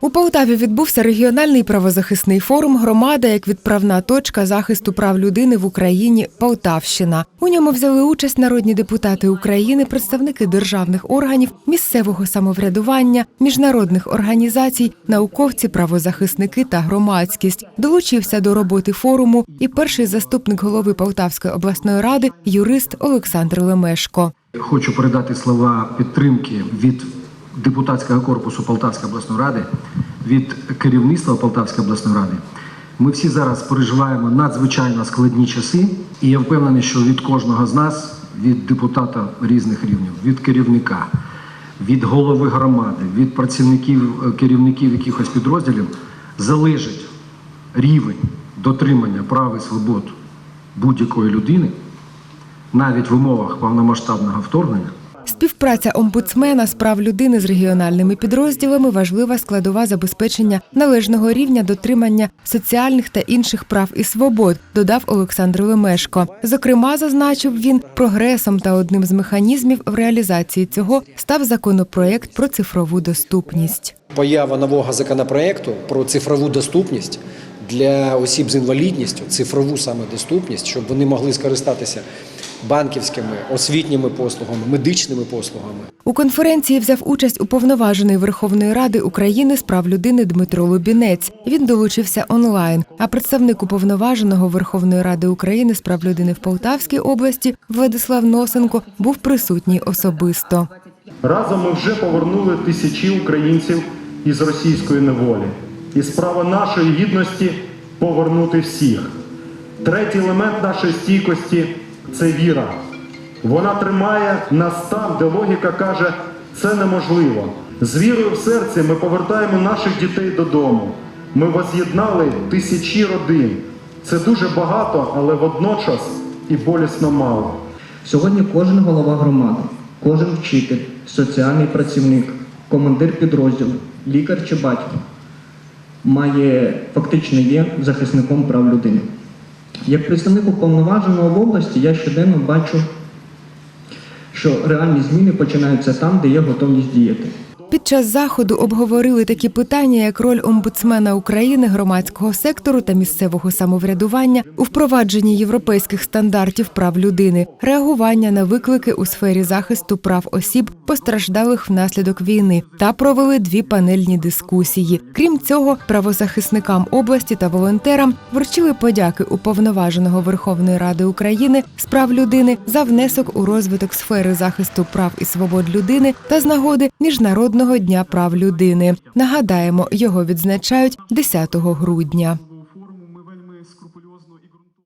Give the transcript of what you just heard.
У Полтаві відбувся регіональний правозахисний форум Громада як відправна точка захисту прав людини в Україні Полтавщина. У ньому взяли участь народні депутати України, представники державних органів, місцевого самоврядування, міжнародних організацій, науковці, правозахисники та громадськість. Долучився до роботи форуму і перший заступник голови Полтавської обласної ради, юрист Олександр Лемешко. Хочу передати слова підтримки від депутатського корпусу Полтавської обласної ради, від керівництва Полтавської обласної ради. Ми всі зараз переживаємо надзвичайно складні часи, і я впевнений, що від кожного з нас, від депутата різних рівнів, від керівника, від голови громади, від працівників, е, керівників якихось підрозділів залежить рівень дотримання прав і свобод будь-якої людини, навіть в умовах повномасштабного вторгнення. Співпраця омбудсмена з прав людини з регіональними підрозділами важлива складова забезпечення належного рівня дотримання соціальних та інших прав і свобод, додав Олександр Лемешко. Зокрема, зазначив він, прогресом та одним з механізмів в реалізації цього став законопроект про цифрову доступність. Поява нового законопроекту про цифрову доступність для осіб з інвалідністю, цифрову саме доступність, щоб вони могли скористатися банківськими, освітніми послугами, медичними послугами. У конференції взяв участь уповноважений Верховної Ради України з прав людини Дмитро Лубінець. Він долучився онлайн. А представник уповноваженого Верховної Ради України з прав людини в Полтавській області Владислав Носенко був присутній особисто. Разом ми вже повернули тисячі українців із російської неволі. І справа нашої гідності повернути всіх. Третій елемент нашої стійкості це віра. Вона тримає нас там, де логіка каже, це неможливо. З вірою в серці ми повертаємо наших дітей додому. Ми воз'єднали тисячі родин. Це дуже багато, але водночас і болісно мало. Сьогодні кожен голова громади, кожен вчитель, соціальний працівник, командир підрозділу, лікар чи батько має фактично є захисником прав людини. Як представник уповноваженого в області, я щоденно бачу, що реальні зміни починаються там, де є готовність діяти. Під час заходу обговорили такі питання, як роль омбудсмена України, громадського сектору та місцевого самоврядування у впровадженні європейських стандартів прав людини, реагування на виклики у сфері захисту прав осіб, постраждалих внаслідок війни, та провели дві панельні дискусії. Крім цього, правозахисникам області та волонтерам вручили подяки уповноваженого Верховної Ради України з прав людини за внесок у розвиток сфери захисту прав і свобод людини та з нагоди міжнародного дня прав людини. Нагадаємо, його відзначають 10 грудня.